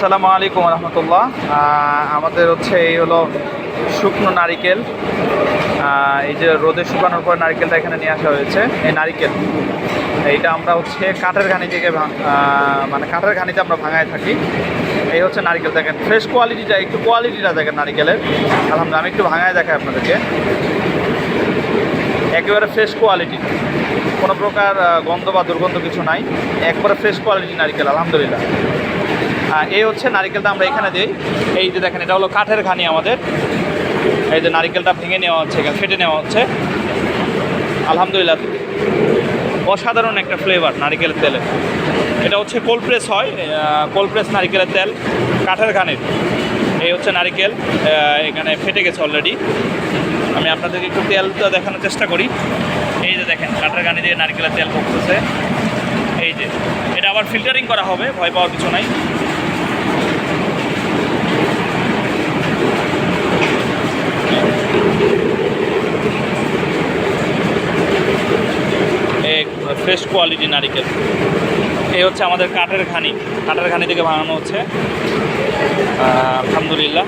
আসসালামু আলাইকুম রহমতুল্লাহ। আমাদের হচ্ছে এই হলো শুকনো নারিকেল। এই যে রোদে শুকানোর পর নারিকেলটা এখানে নিয়ে আসা হয়েছে। এই নারিকেল, এইটা আমরা হচ্ছে কাঠের ঘানি থেকে মানে কাঠের ঘানিতে আমরা ভাঙায় থাকি। এই হচ্ছে নারিকেল দেখেন ফ্রেশ কোয়ালিটিটা একটু কোয়ালিটিটা দেখেন নারিকেলের। আলহামদুলিল্লাহ, আমি একটু ভাঙায় দেখাই আপনাদেরকে। একেবারে ফ্রেশ কোয়ালিটি কোনো প্রকার গন্ধ বা দুর্গন্ধ কিছু নাই। একবারে ফ্রেশ কোয়ালিটি নারিকেল, আলহামদুলিল্লাহ। এই হচ্ছে নারিকেলটা আমরা এখানে দিই। এই যে দেখেন, এটা হলো কাঠের ঘানি আমাদের। এই যে নারিকেলটা ভেঙে নেওয়া হচ্ছে, এখানে ফেটে নেওয়া হচ্ছে। আলহামদুলিল্লাহ, অসাধারণ একটা ফ্লেভার নারিকেলের তেলে। এটা হচ্ছে কোল্ড প্রেস হয় কোল্ড প্রেস নারিকেলের তেল, কাঠের ঘানির। এই হচ্ছে নারিকেল এখানে ফেটে গেছে অলরেডি আমি আপনাদেরকে একটু তেলটা দেখানোর চেষ্টা করি। এই যে দেখেন, কাঠের ঘানি দিয়ে নারিকেলের তেল পড়তেছে। এই যে, এটা আবার ফিল্টারিং করা হবে, ভয় পাওয়ার কিছু নাই। ফ্রেশ কোয়ালিটি নারিকেল। এই হচ্ছে আমাদের কাঠের ঘানি। কাঠের ঘানি থেকে বানানো হচ্ছে। আলহামদুলিল্লাহ।